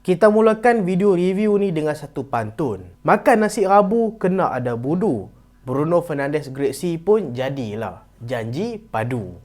Kita mulakan video review ni dengan satu pantun. Makan nasi rabu kena ada budu. Bruno Fernandes Great pun jadilah. Janji padu.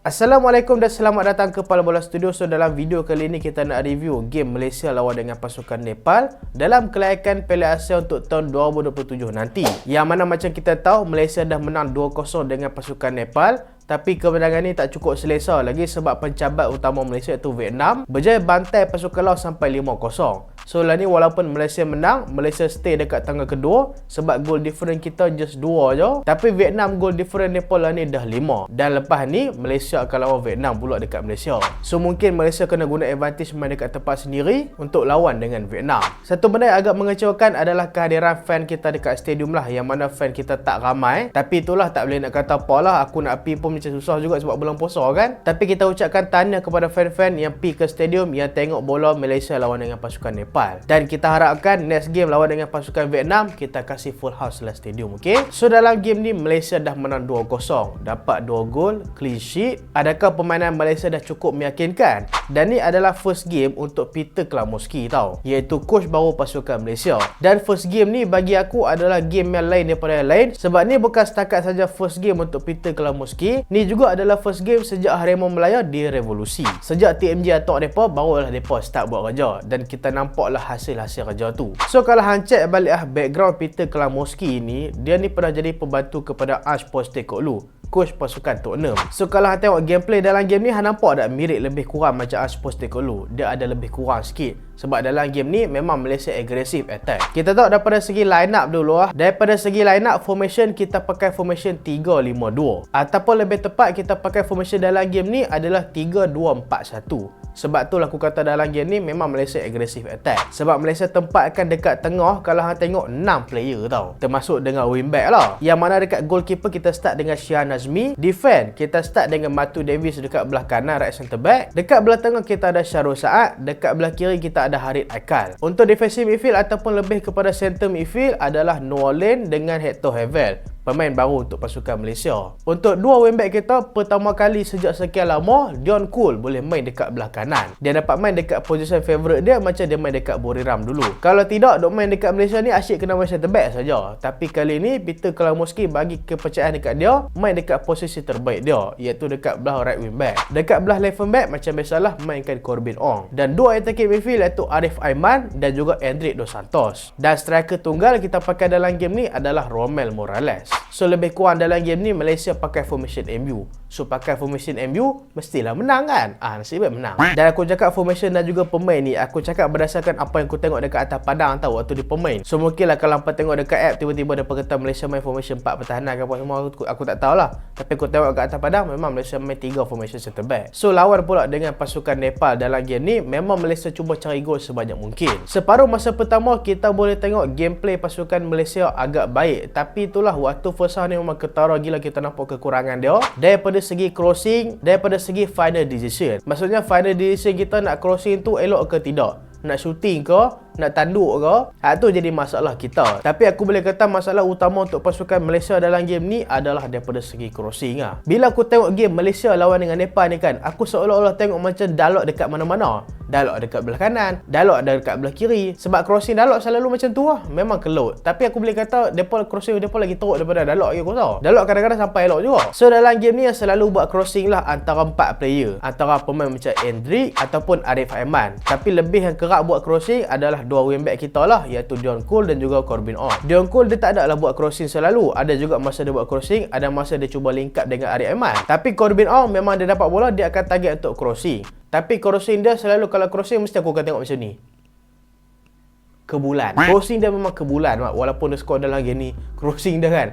Assalamualaikum dan selamat datang ke Pala Bola Studio. So dalam video kali ini kita nak review game Malaysia lawan dengan pasukan Nepal dalam kelayakan Piala Asia untuk tahun 2027 nanti. Yang mana macam kita tahu Malaysia dah menang 2-0 dengan pasukan Nepal tapi kemenangan ni tak cukup selesa lagi sebab pencabat utama Malaysia iaitu Vietnam berjaya bantai pasukan Laos sampai 5-0. So lah ni walaupun Malaysia menang, Malaysia stay dekat tangga kedua sebab goal different kita just 2 je. Tapi Vietnam goal different Nepal lah ni dah 5. Dan lepas ni Malaysia akan lawan Vietnam pula dekat Malaysia. So mungkin Malaysia kena guna advantage main dekat tempat sendiri untuk lawan dengan Vietnam. Satu benda yang agak mengecewakan adalah kehadiran fan kita dekat stadium lah yang mana fan kita tak ramai. Tapi itulah tak boleh nak kata apa lah. Aku nak pergi pun macam susah juga sebab bulan puasa kan. Tapi kita ucapkan tanya kepada fan-fan yang pergi ke stadium yang tengok bola Malaysia lawan dengan pasukan Nepal. Dan kita harapkan next game lawan dengan pasukan Vietnam, kita kasih full house lah stadium, okay? So dalam game ni, Malaysia dah menang 2-0. Dapat 2 gol, clean sheet. Adakah permainan Malaysia dah cukup meyakinkan? Dan ni adalah first game untuk Peter Klamoski tau. Iaitu coach baru pasukan Malaysia. Dan first game ni bagi aku adalah game yang lain daripada yang lain. Sebab ni bukan setakat saja first game untuk Peter Klamoski. Ni juga adalah first game sejak Harimau Melaya di Revolusi. Sejak TMJ atau mereka, barulah mereka start buat kerja. Dan kita nampaklah hasil-hasil kerja tu. So kalau hang check balik ah background Peter Klamoski ni, dia ni pernah jadi pembantu kepada Ash Postecoglou coach pasukan Tottenham. So kalau hang tengok gameplay dalam game ni hang nampak tak mirip lebih kurang macam Ash Postecoglou. Dia ada lebih kurang sikit. Sebab dalam game ni memang Malaysia agresif attack. Kita tahu daripada segi line up dulu lah. Daripada segi line up formation kita pakai formation 3-5-2. Ataupun lebih tepat kita pakai formation dalam game ni adalah 3-2-4-1. Sebab tu lah aku kata dalam game ni memang Malaysia agresif attack. Sebab Malaysia tempatkan dekat tengah kalau hang tengok 6 player tau. Termasuk dengan wingback lah. Yang mana dekat goalkeeper kita start dengan Syah Nazmi. Defend kita start dengan Matu Davis dekat belah kanan right center back. Dekat belah tengah kita ada Syarul Saad. Dekat belah kiri kita ada Harid Aikal. Untuk defensive midfield ataupun lebih kepada center midfield adalah Noah Lane dengan Hector Hevel pemain baru untuk pasukan Malaysia. Untuk dua wingback kita, pertama kali sejak sekian lama, Dion Cool boleh main dekat belah kanan. Dia dapat main dekat position favourite dia macam dia main dekat Buriram dulu. Kalau tidak, dok main dekat Malaysia ni asyik kena main center back saja. Tapi kali ni, Peter Kalamoski bagi kepercayaan dekat dia, main dekat posisi terbaik dia, iaitu dekat belah right wingback. Dekat belah left wingback, macam biasalah, mainkan Corbin Ong. Dan dua attacking midfield iaitu Arif Aiman dan juga Hendrik Dos Santos. Dan striker tunggal kita pakai dalam game ni adalah Romel Morales. So lebih kurang dalam game ni Malaysia pakai formation MU. So pakai formation MU mestilah menang kan? Ah nasib baik menang. Dan aku cakap formation dan juga pemain ni aku cakap berdasarkan apa yang aku tengok dekat atas padang tahu waktu di pemain. So mungkinlah kalau hampa tengok dekat app tiba-tiba ada kata Malaysia main formation 4 pertahanan ke apa semua aku, aku tak tahulah. Tapi aku tengok dekat atas padang memang Malaysia main 3 formation center back. So lawan pula dengan pasukan Nepal dalam game ni memang Malaysia cuba cari gol sebanyak mungkin. Separuh masa pertama kita boleh tengok gameplay pasukan Malaysia agak baik tapi itulah waktu first half ni memang ketara gila kita nampak kekurangan dia daripada segi crossing daripada segi final decision. Maksudnya final decision kita nak crossing tu elok ke tidak? Nak shooting ke nak tanduk ke ha, tu jadi masalah kita. Tapi aku boleh kata masalah utama untuk pasukan Malaysia dalam game ni adalah daripada segi crossing lah. bila aku tengok game Malaysia lawan dengan Nepal ni kan aku seolah-olah tengok macam dalok dekat mana-mana. Dalok dekat belah kanan ada dekat belah kiri. Sebab crossing dalok selalu macam tu lah memang kelut. Tapi aku boleh kata depa crossing depa lagi teruk daripada dalok lagi aku tahu dalok kadang-kadang sampai elok juga. So dalam game ni yang selalu buat crossing lah antara empat player. Antara pemain macam Hendrik ataupun Arif Aiman. Tapi lebih yang kerap buat crossing adalah dua wingback kita lah iaitu Dion Cole dan juga Corbin Ong. Dion Cole dia tak ada lah buat crossing selalu. Ada juga masa dia buat crossing, ada masa dia cuba link up dengan Ari Aiman. Tapi Corbin Ong memang dia dapat bola dia akan target untuk crossing. Tapi crossing dia selalu kalau crossing mesti aku akan tengok macam ni. Kebulan. Crossing dia memang kebulan walaupun dia skor dalam game ni. Crossing dia kan.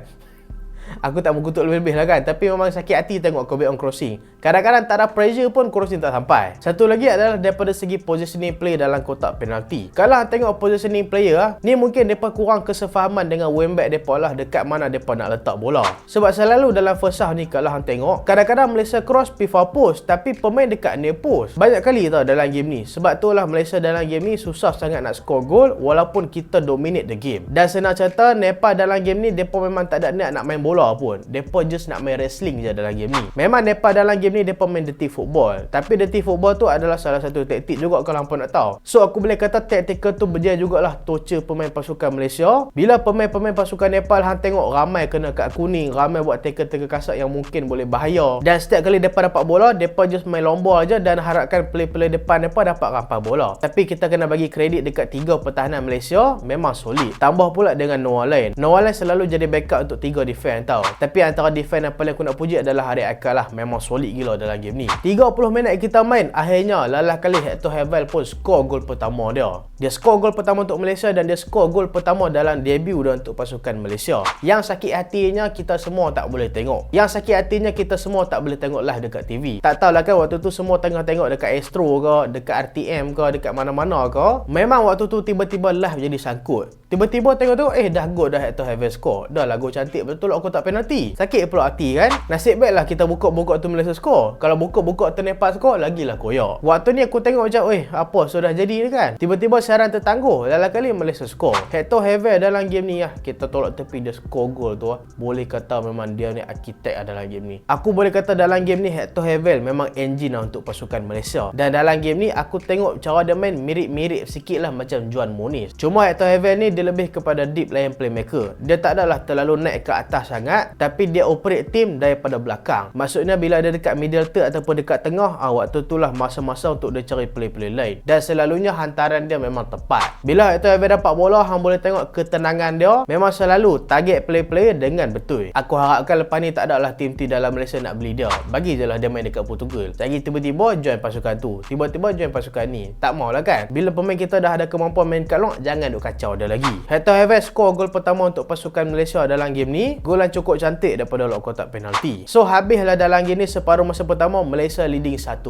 Aku tak mengutuk lebih-lebih lah kan Tapi memang sakit hati tengok Kobe on crossing Kadang-kadang tak ada pressure pun crossing tak sampai. Satu lagi adalah daripada segi positioning play dalam kotak penalti. Kalau tengok positioning player ah, ni mungkin depa kurang kesefahaman dengan wingback depa lah dekat mana depa nak letak bola. Sebab selalu dalam first half ni kalau hang tengok, kadang-kadar Malaysia cross pi far post tapi pemain dekat near post. Banyak kali tau dalam game ni. Sebab tu lah Malaysia dalam game ni susah sangat nak score gol walaupun kita dominate the game. Dan senang cerita Nepal dalam game ni depa memang tak ada niat nak main bola pun. Depa just nak main wrestling je dalam game ni. Memang Nepal dalam game ni depa main dirty football. Tapi dirty football tu adalah salah satu taktik juga kalau hangpa nak tahu. So aku boleh kata taktikal tu berjaya jugalah torture pemain pasukan Malaysia. Bila pemain-pemain pasukan Nepal hang tengok ramai kena kad kuning, ramai buat tackle-tackle kasar yang mungkin boleh bahaya. Dan setiap kali depa dapat bola, depa just main lomba aja dan harapkan play-play depan depa dapat rampas bola. Tapi kita kena bagi kredit dekat tiga pertahanan Malaysia memang solid. Tambah pula dengan Noah Lain. Noah Lain selalu jadi backup untuk tiga defend tau. Tapi antara defend yang paling aku nak puji adalah Harid Akal lah. Memang solid gila dalam game ni. 30 minit kita main, akhirnya lalah kali Hector Hevel pun skor gol pertama dia. Dia skor gol pertama untuk Malaysia dan dia skor gol pertama dalam debut dia untuk pasukan Malaysia. Yang sakit hatinya kita semua tak boleh tengok. Yang sakit hatinya kita semua tak boleh tengok live dekat TV. Tak tahulah kan waktu tu semua tengah tengok dekat Astro ke, dekat RTM ke, dekat mana-mana ke. Memang waktu tu tiba-tiba live jadi sangkut. Tiba-tiba tengok tu, eh dah gol dah Hector Hevel skor. Dah lah gol cantik betul aku tak penalti. Sakit pula hati kan. Nasib baiklah kita buka-buka tu Malaysia skor. Kalau buka-buka tu Nepal skor, lagilah koyak. Waktu ni aku tengok macam, eh apa sudah jadi ni kan. Tiba-tiba siaran tertangguh. Dalam kali Malaysia skor. Hector Hevel dalam game ni lah. Kita tolak tepi dia skor gol tu lah. Boleh kata memang dia ni arkitek lah dalam game ni. Aku boleh kata dalam game ni Hector Hevel memang engine lah untuk pasukan Malaysia. Dan dalam game ni aku tengok cara dia main mirip-mirip sikit lah macam Juan Moniz. Cuma Hector Hevel ni dia lebih kepada deep line playmaker. Dia tak adalah terlalu naik ke atas sangat. Tapi dia operate team daripada belakang. Maksudnya bila dia dekat middle third ataupun dekat tengah, ah, waktu itulah masa-masa untuk dia cari play-play lain. Dan selalunya hantaran dia memang tepat. Bila Hector Hevel dapat bola, hang boleh tengok ketenangan dia memang selalu target play-play dengan betul. Aku harapkan lepas ni tak adalah tim team dalam Malaysia nak beli dia. Bagi je lah dia main dekat Portugal. Lagi tiba-tiba join pasukan tu. Tiba-tiba join pasukan ni. Tak maulah kan? Bila pemain kita dah ada kemampuan main kat long, jangan duk kacau dia lagi. Hector Hevel skor gol pertama untuk pasukan Malaysia dalam game ni. Gol yang cukup cantik daripada lock kotak penalti. So habislah dalam game ni separuh masa pertama Malaysia leading 1-0.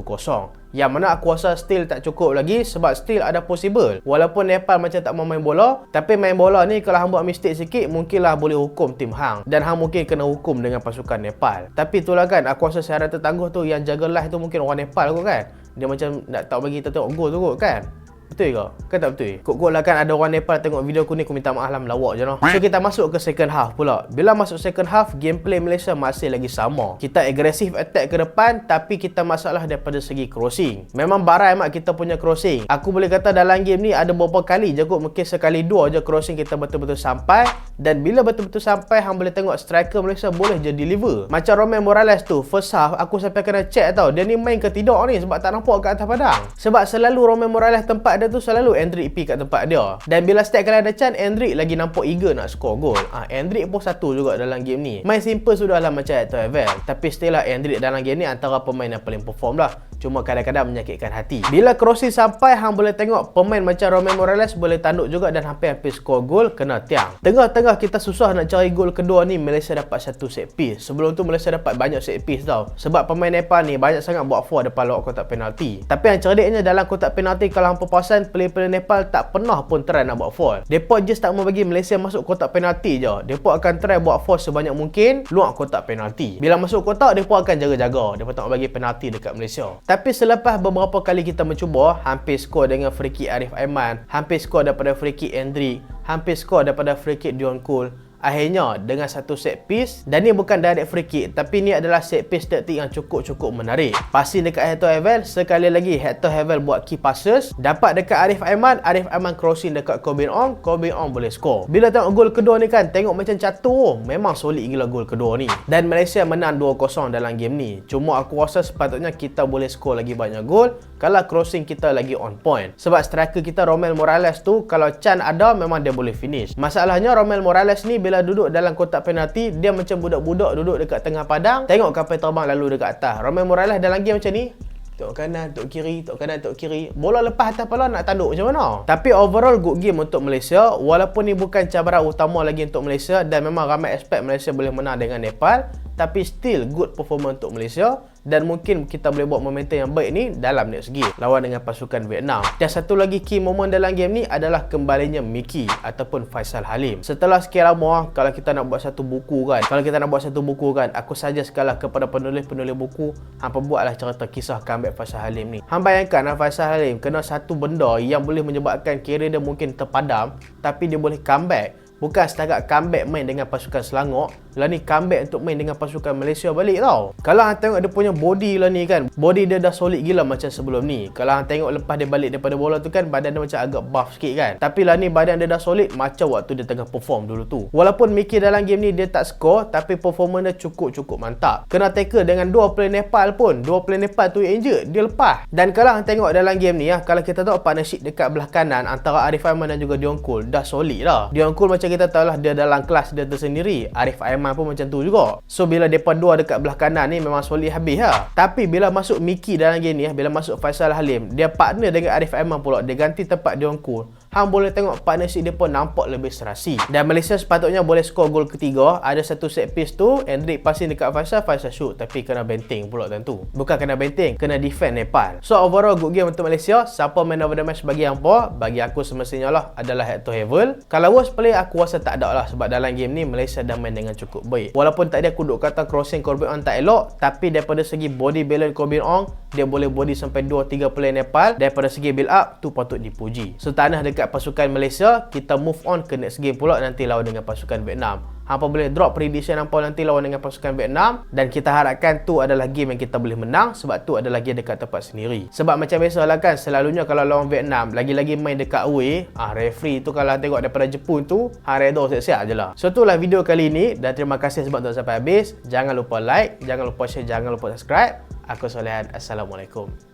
Yang mana aku rasa still tak cukup lagi sebab still ada possible. Walaupun Nepal macam tak mau main bola, tapi main bola ni kalau hang buat mistake sikit, mungkinlah boleh hukum tim hang. Dan hang mungkin kena hukum dengan pasukan Nepal. Tapi itulah kan, aku rasa syarat tertangguh tu yang jaga live tu mungkin orang Nepal kot kan. Dia macam nak tak bagi kita tengok gol tu kot kan. Betul ke? Kan tak betul? Kok-kok lah kan ada orang Nepal tengok video aku ni aku minta maaf lah melawak je noh. So kita masuk ke second half pula. Bila masuk second half, gameplay Malaysia masih lagi sama. Kita agresif attack ke depan tapi kita masalah daripada segi crossing. Memang barai mak kita punya crossing. Aku boleh kata dalam game ni ada beberapa kali je kot mungkin sekali dua je crossing kita betul-betul sampai dan bila betul-betul sampai hang boleh tengok striker Malaysia boleh je deliver. Macam Romain Morales tu, first half aku sampai kena check tau. Dia ni main ke tidak ni sebab tak nampak kat atas padang. Sebab selalu Romain Morales tempat dia tu selalu Endrick pi kat tempat dia. Dan bila setiap kali ada chance, Endrick lagi nampak eager nak score gol. Ah, Endrick pun satu juga dalam game ni. Main simple sudahlah macam Evel. Tapi still lah Endrick dalam game ni antara pemain yang paling perform lah. Cuma kadang-kadang menyakitkan hati. Bila crossing sampai, hang boleh tengok pemain macam Romain Morales boleh tanduk juga dan hampir-hampir score gol kena tiang. Tengah-tengah kita susah nak cari gol kedua ni, Malaysia dapat satu set piece. Sebelum tu Malaysia dapat banyak set piece tau. Sebab pemain Nepal ni banyak sangat buat foul depan luar kotak penalti. Tapi yang cerdiknya dalam kotak penalti kalau hang perasan player-player Nepal tak pernah pun try nak buat foul. Depa just tak mau bagi Malaysia masuk kotak penalti je. Depa akan try buat foul sebanyak mungkin luar kotak penalti. Bila masuk kotak, depa akan jaga-jaga. Depa tak bagi penalti dekat Malaysia. Tapi selepas beberapa kali kita mencuba, hampir skor dengan free kick Arif Aiman, hampir skor daripada free kick Endrick, hampir skor daripada free kick Dion Cole, Akhirnya dengan satu set piece dan ni bukan direct free kick tapi ni adalah set piece taktik yang cukup-cukup menarik. Pasti dekat Hector Hevel sekali lagi Hector Hevel buat key passes dapat dekat Arif Aiman, Arif Aiman crossing dekat Corbin Ong, Corbin Ong boleh score. Bila tengok gol kedua ni kan tengok macam catur, memang solid gila gol kedua ni. Dan Malaysia menang 2-0 dalam game ni. Cuma aku rasa sepatutnya kita boleh score lagi banyak gol kalau crossing kita lagi on point. Sebab striker kita Romel Morales tu kalau Chan ada memang dia boleh finish. Masalahnya Romel Morales ni bila duduk dalam kotak penalti dia macam budak-budak duduk dekat tengah padang tengok kapal terbang lalu dekat atas Romain Morales dalam game macam ni Tok kanan, tok kiri, tok kanan, tok kiri. Bola lepas atas pala nak tanduk macam mana? Tapi overall good game untuk Malaysia. Walaupun ni bukan cabaran utama lagi untuk Malaysia dan memang ramai expect Malaysia boleh menang dengan Nepal. Tapi still good performance untuk Malaysia dan mungkin kita boleh buat momentum yang baik ni dalam next game lawan dengan pasukan Vietnam. Dan satu lagi key moment dalam game ni adalah kembalinya Mickey ataupun Faisal Halim. Setelah sekian lama kalau kita nak buat satu buku kan, kalau kita nak buat satu buku kan, aku saja sekali kepada penulis-penulis buku hampa buatlah cerita kisah comeback Faisal Halim ni. Hang bayangkan Faisal Halim kena satu benda yang boleh menyebabkan kira dia mungkin terpadam tapi dia boleh comeback Bukan setakat comeback main dengan pasukan Selangor Lah ni comeback untuk main dengan pasukan Malaysia balik tau. Kalau anda tengok dia punya body lah ni kan Body dia dah solid gila macam sebelum ni. Kalau anda tengok lepas dia balik daripada bola tu kan Badan dia macam agak buff sikit kan. Tapi lah ni badan dia dah solid Macam waktu dia tengah perform dulu tu. Walaupun Mickey dalam game ni dia tak score Tapi performance dia cukup-cukup mantap. Kena tackle dengan dua player Nepal pun. Dua player Nepal tu injured Dia lepas. Dan kalau anda tengok dalam game ni ya, Kalau kita tengok partnership dekat belah kanan Antara Arif Aiman dan juga Dion Cole Dah solid lah. Dion Cole macam kita tahu lah dia dalam kelas dia tersendiri. Arif Aiman pun macam tu juga. So bila mereka dua dekat belah kanan ni memang solid habis lah. Tapi bila masuk Mickey dalam game ni bila masuk Faisal Halim dia partner dengan Arif Aiman pula. Dia ganti tempat Dion Kul Hang boleh tengok partnership dia pun nampak lebih serasi. Dan Malaysia sepatutnya boleh skor gol ketiga. Ada satu set piece tu, Hendrik passing dekat Faisal, Faisal shoot. Tapi kena benteng pula tentu. Bukan kena benteng, kena defend Nepal. So overall good game untuk Malaysia. Siapa man of the match bagi yang apa? Bagi aku semestinya lah adalah Hector Hevel. Kalau worst play aku rasa tak ada lah. Sebab dalam game ni Malaysia dah main dengan cukup baik. Walaupun tak ada aku duk kata crossing Corbin On tak elok. Tapi daripada segi body balance Corbin On, dia boleh body sampai 2-3 player Nepal. Daripada segi build up, tu patut dipuji. So tanah dekat dekat pasukan Malaysia kita move on ke next game pula nanti lawan dengan pasukan Vietnam Hampa boleh drop prediction hampa nanti lawan dengan pasukan Vietnam dan kita harapkan tu adalah game yang kita boleh menang sebab tu adalah game dekat tempat sendiri. Sebab macam biasalah kan selalunya kalau lawan Vietnam lagi-lagi main dekat away, ah referee tu kalau tengok daripada Jepun tu, ha redo siap-siap je lah. So itulah video kali ini dan terima kasih sebab tonton sampai habis. Jangan lupa like, jangan lupa share, jangan lupa subscribe. Aku Solehan. Assalamualaikum.